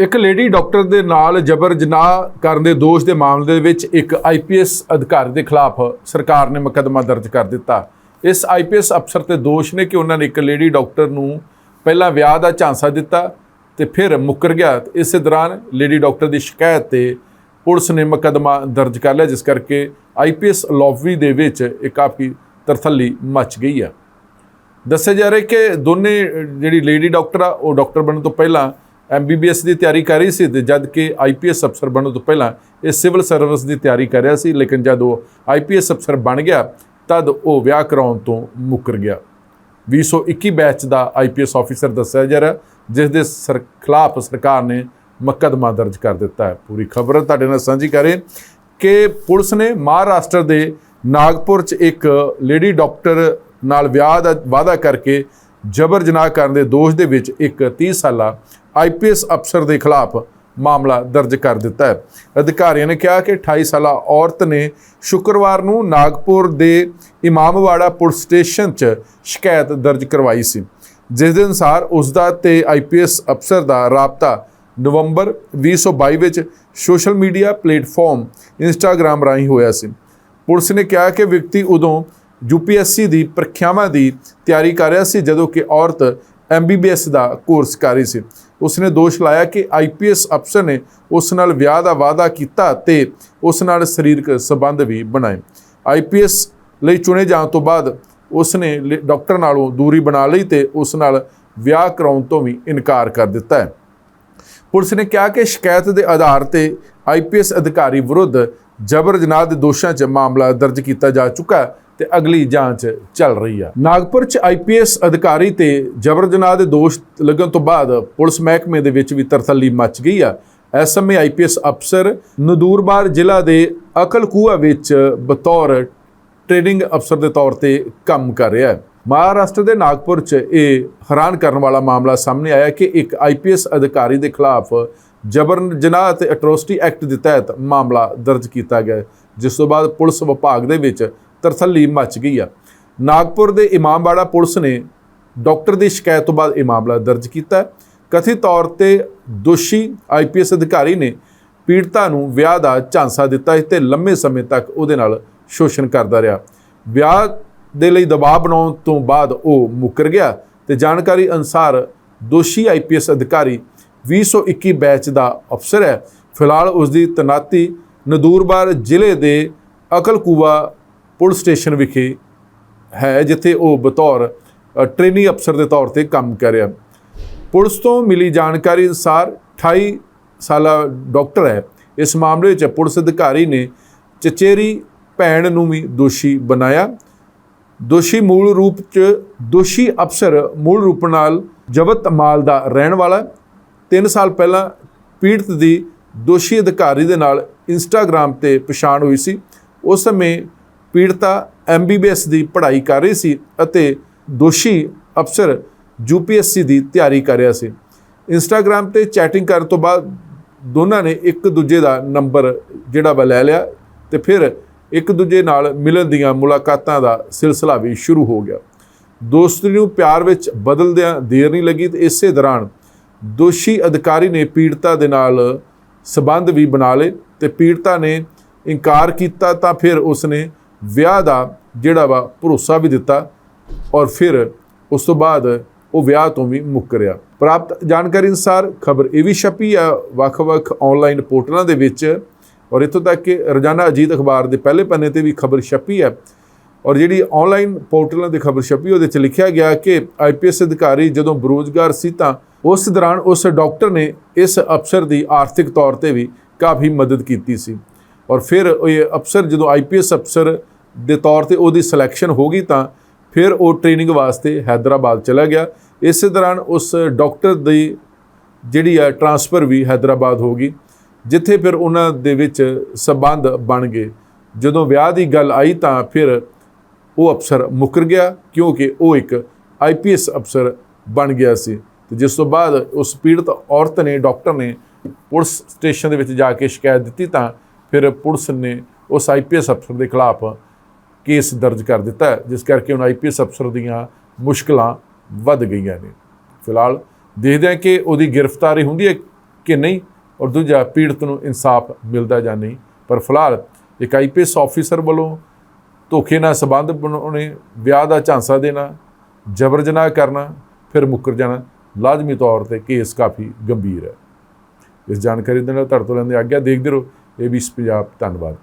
ਇੱਕ lady doctor ਦੇ ਨਾਲ ਜਬਰ ਜਨਾਹ ਕਰਨ ਦੇ ਦੋਸ਼ ਦੇ ਮਾਮਲੇ ਦੇ ਵਿੱਚ ਇੱਕ ਆਈਪੀਐਸ ਅਧਿਕਾਰੀ ਦੇ ਖਿਲਾਫ ਸਰਕਾਰ ਨੇ ਮੁਕੱਦਮਾ ਦਰਜ ਕਰ ਦਿੱਤਾ। ਇਸ ਆਈਪੀਐਸ ਅਫਸਰ ਤੇ ਦੋਸ਼ ਨੇ ਕਿ ਉਹਨਾਂ ਨੇ ਇੱਕ ਲੇਡੀ ਡਾਕਟਰ ਨੂੰ ਪਹਿਲਾਂ ਵਿਆਹ ਦਾ ਝਾਂਸਾ ਦਿੱਤਾ ਤੇ ਫਿਰ ਮੁੱਕਰ ਗਿਆ। ਤੇ ਇਸੇ ਦੌਰਾਨ ਲੇਡੀ ਡਾਕਟਰ ਦੀ ਸ਼ਿਕਾਇਤ ਤੇ ਪੁਲਿਸ ਨੇ ਮੁਕੱਦਮਾ ਦਰਜ ਕਰ ਲਿਆ, ਜਿਸ ਕਰਕੇ ਆਈਪੀਐਸ ਲੌਬੀ ਦੇ ਵਿੱਚ ਇੱਕ ਕਾਫੀ ਤਰਥੱਲੀ ਮਚ ਗਈ ਆ ਦੱਸਿਆ ਜਾ ਰਿਹਾ ਕਿ ਦੋਨੇ ਜਿਹੜੀ ਲੇਡੀ ਡਾਕਟਰ ਆ, ਉਹ ਡਾਕਟਰ ਬਣਨ ਤੋਂ ਪਹਿਲਾਂ ਐਮਬੀਬੀਐਸ ਦੀ ਤਿਆਰੀ ਕਰ ਰਹੀ ਸੀ ਤੇ ਜਦ ਕਿ ਆਈਪੀਐਸ ਅਫਸਰ ਬਣਨ ਤੋਂ ਪਹਿਲਾਂ ਇਹ ਸਿਵਲ ਸਰਵਿਸ ਦੀ ਤਿਆਰੀ ਕਰ ਰਿਹਾ ਸੀ, ਲੇਕਿਨ ਜਦ ਉਹ ਆਈਪੀਐਸ ਅਫਸਰ ਬਣ ਗਿਆ, ਤਦ ਉਹ ਵਿਆਹ ਕਰਾਉਣ ਤੋਂ ਮੁੱਕਰ ਗਿਆ। 2021 ਬੈਚ ਦਾ ਆਈਪੀਐਸ ਆਫੀਸਰ ਦੱਸਿਆ ਜਾ ਰਿਹਾ, ਜਿਸ ਦੇ ਸਰ, ਖਿਲਾਫ ਸਰਕਾਰ ਨੇ ਮੁਕੱਦਮਾ ਦਰਜ ਕਰ ਦਿੱਤਾ ਹੈ। ਪੂਰੀ ਖਬਰ ਤੁਹਾਡੇ ਨਾਲ ਸਾਂਝੀ ਕਰੇ ਕਿ ਪੁਲਿਸ ਨੇ ਮਹਾਰਾਸ਼ਟਰ ਦੇ ਨਾਗਪੁਰ 'ਚ ਇੱਕ ਲੇਡੀ ਡਾਕਟਰ ਨਾਲ ਵਿਆਹ ਦਾ ਵਾਅਦਾ ਕਰਕੇ ਜਬਰ ਜਨਾਹ ਕਰਨ ਦੇ ਦੋਸ਼ ਦੇ ਵਿੱਚ ਇੱਕ 30 ਸਾਲਾ ਆਈਪੀਐਸ ਅਫਸਰ ਦੇ ਖਿਲਾਫ ਮਾਮਲਾ ਦਰਜ ਕਰ ਦਿੱਤਾ ਹੈ। ਅਧਿਕਾਰੀਆਂ ਨੇ ਕਿਹਾ ਕਿ 28 ਸਾਲਾ ਔਰਤ ਨੇ ਸ਼ੁੱਕਰਵਾਰ ਨੂੰ ਨਾਗਪੁਰ ਦੇ ਇਮਾਮਵਾੜਾ ਪੁਲਿਸ ਸਟੇਸ਼ਨ 'ਚ ਸ਼ਿਕਾਇਤ ਦਰਜ ਕਰਵਾਈ ਸੀ। ਜਿਸ ਦੇ ਅਨੁਸਾਰ ਉਸ ਦਾ ਤੇ ਆਈਪੀਐਸ ਅਫਸਰ ਦਾ ਰਾਬਤਾ ਨਵੰਬਰ 2022 ਵਿੱਚ ਸੋਸ਼ਲ ਮੀਡੀਆ ਪਲੇਟਫਾਰਮ ਇੰਸਟਾਗ੍ਰam ਰਾਹੀਂ ਹੋਇਆ ਸੀ। ਪੁਲਿਸ ਨੇ ਕਿਹਾ ਕਿ ਵਿਅਕਤੀ ਉਦੋਂ ਯੂਪੀਐਸਸੀ ਦੀ ਪ੍ਰੀਖਿਆਵਾਂ ਦੀ ਤਿਆਰੀ ਕਰ ਰਿਹਾ ਸੀ, ਜਦੋਂ ਕਿ ਔਰਤ ਐਮਬੀਬੀਐਸ ਦਾ ਕੋਰਸ ਕਰ ਰਹੀ ਸੀ। ਉਸਨੇ ਦੋਸ਼ ਲਾਇਆ ਕਿ ਆਈਪੀਐਸ ਅਫਸਰ ਨੇ ਉਸ ਨਾਲ ਵਿਆਹ ਦਾ ਵਾਅਦਾ ਕੀਤਾ ਤੇ ਉਸ ਨਾਲ ਸਰੀਰਕ ਸੰਬੰਧ ਵੀ ਬਣਾਏ। ਆਈਪੀਐਸ ਲਈ ਚੁਣੇ ਜਾਣ ਤੋਂ ਬਾਅਦ ਉਸਨੇ ਲੇ- ਡਾਕਟਰ ਨਾਲੋਂ ਦੂਰੀ ਬਣਾ ਲਈ ਤੇ ਉਸ ਨਾਲ ਵਿਆਹ ਕਰਾਉਣ ਤੋਂ ਵੀ ਇਨਕਾਰ ਕਰ ਦਿੱਤਾ ਹੈ। ਪੁਲਿਸ ਨੇ ਕਿਹਾ ਕਿ ਸ਼ਿਕਾਇਤ ਦੇ ਆਧਾਰ ਤੇ ਆਈਪੀਐਸ ਅਧਿਕਾਰੀ ਵਿਰੁੱਧ ਜਬਰ ਜਨਾਹ ਦੇ ਦੋਸ਼ਾਂ 'ਚ ਮਾਮਲਾ ਦਰਜ ਕੀਤਾ ਜਾ ਚੁੱਕਾ ਹੈ। ਤੇ ਅਗਲੀ ਜਾਂਚ ਚੱਲ ਰਹੀ ਆ। ਨਾਗਪੁਰ 'ਚ ਆਈਪੀਐਸ ਅਧਿਕਾਰੀ ਤੇ ਜਬਰ ਜਨਾਹ ਦੇ ਦੋਸ਼ ਲੱਗਣ ਤੋਂ ਬਾਅਦ ਪੁਲਿਸ ਮਹਿਕਮੇ ਦੇ ਵਿੱਚ ਵੀ ਤਰਥੱਲੀ ਮਚ ਗਈ ਆ। ਇਸ ਸਮੇਂ ਆਈਪੀਐਸ ਅਫਸਰ ਨਦੂਰਬਾਰ ਜ਼ਿਲ੍ਹਾ ਦੇ ਅਕਲਕੂਆ ਵਿੱਚ ਬਤੌਰ ਟ੍ਰੇਨਿੰਗ ਅਫਸਰ ਦੇ ਤੌਰ ਤੇ ਕੰਮ ਕਰ ਰਿਹਾ ਹੈ। ਮਹਾਰਾਸ਼ਟਰ ਦੇ ਨਾਗਪੁਰ 'ਚ ਇਹ ਹੈਰਾਨ ਕਰਨ ਵਾਲਾ ਮਾਮਲਾ ਸਾਹਮਣੇ ਆਇਆ ਕਿ ਇੱਕ ਆਈਪੀਐਸ ਅਧਿਕਾਰੀ ਦੇ ਖਿਲਾਫ ਜਬਰ ਜਨਾਹ ਅਤੇ ਅਟਰੋਸਿਟੀ ਐਕਟ ਦੇ ਤਹਿਤ ਮਾਮਲਾ ਦਰਜ ਕੀਤਾ ਗਿਆ ਜਿਸ ਤੋਂ ਬਾਅਦ ਪੁਲਿਸ ਵਿਭਾਗ ਦੇ ਵਿੱਚ ਤਰਸੱਲੀ ਮਚ ਗਈ ਆ। ਨਾਗਪੁਰ ਦੇ ਇਮਾਮਬਾੜਾ ਪੁਲਿਸ ਨੇ ਡਾਕਟਰ ਦੀ ਸ਼ਿਕਾਇਤ ਤੋਂ ਬਾਅਦ ਇਹ ਮਾਮਲਾ ਦਰਜ ਕੀਤਾ। ਕਥਿਤ ਤੌਰ ਤੇ ਦੋਸ਼ੀ ਆਈਪੀਐਸ ਅਧਿਕਾਰੀ ਨੇ ਪੀੜਤਾ ਨੂੰ ਵਿਆਹ ਦਾ ਝਾਂਸਾ ਦਿੱਤਾ ਸੀ ਤੇ ਲੰਮੇ ਸਮੇਂ ਤੱਕ ਉਹਦੇ ਨਾਲ ਸ਼ੋਸ਼ਣ ਕਰਦਾ ਰਿਹਾ। ਵਿਆਹ ਦੇ ਲਈ ਦਬਾਅ ਬਣਾਉਣ ਤੋਂ ਬਾਅਦ ਉਹ ਮੁੱਕਰ ਗਿਆ ਤੇ ਜਾਣਕਾਰੀ ਅਨਸਾਰ ਦੋਸ਼ੀ ਆਈਪੀਐਸ ਅਧਿਕਾਰੀ 2021 ਬੈਚ ਦਾ ਅਫਸਰ ਹੈ। ਫਿਲਹਾਲ ਉਸ ਦੀ ਤਨਾਤੀ ਨਦੂਰਬਾਰ ਜ਼ਿਲ੍ਹੇ ਦੇ ਅਕਲਕੂਵਾ ਪੁਲਿਸ ਸਟੇਸ਼ਨ ਵਿਖੇ ਹੈ ਜਿੱਥੇ ਉਹ ਬਤੌਰ ਅ, ਟ੍ਰੇਨੀ ਅਫਸਰ ਦੇ ਤੌਰ ਤੇ ਕੰਮ ਕਰ ਰਿਹਾ। ਪੁਲਿਸ ਤੋਂ ਮਿਲੀ ਜਾਣਕਾਰੀ ਅਨੁਸਾਰ 28 ਸਾਲਾ ਡਾਕਟਰ ਹੈ। ਇਸ ਮਾਮਲੇ 'ਚ ਪੁਲਿਸ ਅਧਿਕਾਰੀ ਨੇ ਚਚੇਰੀ ਭੈਣ ਨੂੰ ਵੀ ਦੋਸ਼ੀ ਬਣਾਇਆ। ਦੋਸ਼ੀ ਮੂਲ ਰੂਪ 'ਚ ਦੋਸ਼ੀ ਅਫਸਰ ਮੂਲ ਰੂਪ ਨਾਲ ਜਬਤ ਮਾਲ ਦਾ ਰਹਿਣ ਵਾਲਾ। 3 ਸਾਲ ਪਹਿਲਾਂ ਪੀੜਤ ਦੀ ਦੋਸ਼ੀ ਅਧਿਕਾਰੀ ਦੇ ਨਾਲ ਇੰਸਟਾਗ੍ਰam ਤੇ ਪਛਾਣ ਹੋਈ ਸੀ। ਉਸ ਸਮੇਂ ਪੀੜਤਾ ਐਮਬੀਬੀਐਸ ਦੀ ਪੜ੍ਹਾਈ ਕਰ ਰਹੀ ਸੀ ਅਤੇ ਦੋਸ਼ੀ ਅਫਸਰ ਯੂਪੀਐਸਸੀ ਦੀ ਤਿਆਰੀ ਕਰ ਰਿਹਾ ਸੀ। ਇੰਸਟਾਗ੍ਰam ਤੇ ਚੈਟਿੰਗ ਕਰਨ ਤੋਂ ਬਾਅਦ ਦੋਨਾਂ ਨੇ ਇੱਕ ਦੂਜੇ ਦਾ ਨੰਬਰ ਜਿਹੜਾ ਵਾ ਲੈ ਲਿਆ ਤੇ ਫਿਰ ਇੱਕ ਦੂਜੇ ਨਾਲ ਮਿਲਣ ਦੀਆਂ ਮੁਲਾਕਾਤਾਂ ਦਾ ਸਿਲਸਿਲਾ ਵੀ ਸ਼ੁਰੂ ਹੋ ਗਿਆ। ਦੋਸਤੀ ਨੂੰ ਪਿਆਰ ਵਿੱਚ ਬਦਲਦਿਆਂ ਦੇਰ ਨਹੀਂ ਲੱਗੀ ਤੇ ਇਸੇ ਦੌਰਾਨ ਦੋਸ਼ੀ ਅਧਿਕਾਰੀ ਨੇ ਪੀੜਤਾ ਦੇ ਨਾਲ ਸਬੰਧ ਵੀ ਬਣਾ ਲਏ ਤੇ ਪੀੜਤਾ ਨੇ ਇਨਕਾਰ ਕੀਤਾ ਤਾਂ ਫਿਰ ਉਸਨੇ ਵਿਆਹ ਦਾ ਜਿਹੜਾ ਵਾ ਭਰੋਸਾ ਵੀ ਦਿੱਤਾ ਔਰ ਫਿਰ ਉਸ ਤੋਂ ਬਾਅਦ ਉਹ ਵਿਆਹ ਤੋਂ ਵੀ ਮੁੱਕਰਿਆ ਪ੍ਰਾਪਤ ਜਾਣਕਾਰੀ ਅਨੁਸਾਰ ਖਬਰ ਇਹ ਵੀ ਛਪੀ ਆ, ਵੱਖ-ਵੱਖ ਆਨਲਾਈਨ ਪੋਰਟਲਾਂ ਦੇ ਵਿੱਚ ਔਰ ਇੱਥੋਂ ਤੱਕ ਕਿ ਰੋਜ਼ਾਨਾ ਅਜੀਤ ਅਖਬਾਰ ਦੇ ਪਹਿਲੇ ਪੰਨੇ ਤੇ ਵੀ ਖਬਰ ਛਪੀ ਹੈ ਔਰ ਜਿਹੜੀ ਆਨਲਾਈਨ ਪੋਰਟਲਾਂ ਦੀ ਖਬਰ ਛਪੀ ਉਹਦੇ 'ਚ ਲਿਖਿਆ ਗਿਆ ਕਿ ਆਈਪੀਐਸ ਅਧਿਕਾਰੀ ਜਦੋਂ ਬੇਰੁਜ਼ਗਾਰ ਸੀ ਤਾਂ ਉਸ ਦੌਰਾਨ ਉਸ ਡਾਕਟਰ ਨੇ ਇਸ ਅਫਸਰ ਦੀ ਆਰਥਿਕ ਤੌਰ ਤੇ ਵੀ ਕਾਫੀ ਮਦਦ ਕੀਤੀ ਸੀ। ਔਰ ਫਿਰ ਇਹ ਅਫਸਰ ਜਦੋਂ ਆਈਪੀਐਸ ਅਫਸਰ ਦੇ ਤੌਰ ਤੇ ਉਹਦੀ ਸਿਲੈਕਸ਼ਨ ਹੋ ਗਈ ਤਾਂ ਫਿਰ ਉਹ ਟ੍ਰੇਨਿੰਗ ਵਾਸਤੇ ਹైదరాబాద్ ਚਲਾ ਗਿਆ। ਇਸੇ ਦੌਰਾਨ ਉਸ ਡਾਕਟਰ ਦੀ ਜਿਹੜੀ ਆ ਟ੍ਰਾਂਸਫਰ ਵੀ ਹైదరాబాద్ ਹੋ ਗਈ, ਜਿੱਥੇ ਫਿਰ ਉਹਨਾਂ ਦੇ ਵਿੱਚ ਸਬੰਧ ਬਣ ਗਏ। ਜਦੋਂ ਵਿਆਹ ਦੀ ਗੱਲ ਆਈ ਤਾਂ ਫਿਰ ਉਹ ਅਫਸਰ ਮੁਕਰ ਗਿਆ ਕਿਉਂਕਿ ਉਹ ਇੱਕ ਆਈਪੀਐਸ ਅਫਸਰ ਬਣ ਗਿਆ ਸੀ। ਤੇ ਜਿਸ ਤੋਂ ਬਾਅਦ ਉਸ ਪੀੜਤ ਔਰਤ ਨੇ ਡਾਕਟਰ ਨੇ ਪੁਲਿਸ ਸਟੇਸ਼ਨ ਦੇ ਵਿੱਚ ਜਾ ਕੇ ਸ਼ਿਕਾਇਤ ਦਿੱਤੀ ਤਾਂ ਫਿਰ ਪੁਲਿਸ ਨੇ ਉਸ ਆਈਪੀਐਸ ਅਫਸਰ ਦੇ ਖਿਲਾਫ ਕੇਸ ਦਰਜ ਕਰ ਦਿੱਤਾ ਜਿਸ ਕਰਕੇ ਹੁਣ ਆਈਪੀਐਸ ਅਫਸਰ ਦੀਆਂ ਮੁਸ਼ਕਲਾਂ ਵੱਧ ਗਈਆਂ ਨੇ। ਫਿਲਹਾਲ ਦੇਖਦੇ ਹਾਂ ਕਿ ਉਹਦੀ ਗ੍ਰਿਫਤਾਰੀ ਹੁੰਦੀ ਹੈ ਕਿ ਨਹੀਂ, ਔਰ ਦੂਜਾ ਪੀੜਤ ਨੂੰ ਇਨਸਾਫ ਮਿਲਦਾ ਜਾਂ ਨਹੀਂ। ਪਰ ਫਿਲਹਾਲ ਇੱਕ ਆਈਪੀਐਸ ਆਫੀਸਰ ਵੱਲੋਂ ਧੋਖੇ ਨਾਲ ਸਬੰਧ ਬਣਾਉਣੇ ਵਿਆਹ ਦਾ ਝਾਂਸਾ ਦੇਣਾ ਜਬਰ ਜਨਾਹ ਕਰਨਾ, ਫਿਰ ਮੁੱਕਰ ਜਾਣਾ, ਲਾਜ਼ਮੀ ਤੌਰ ਤੇ ਕੇਸ ਕਾਫੀ ਗੰਭੀਰ ਹੈ। ਇਸ ਜਾਣਕਾਰੀ ਦੇ ਨਾਲ ਤੁਹਾਡੇ ਤੋਂ ਲੈਂਦੇ ਆਗਿਆ, ਦੇਖਦੇ ਰਹੋ। ਏਬੀਸ ਪੰਜਾਬ ਧੰਨਵਾਦ।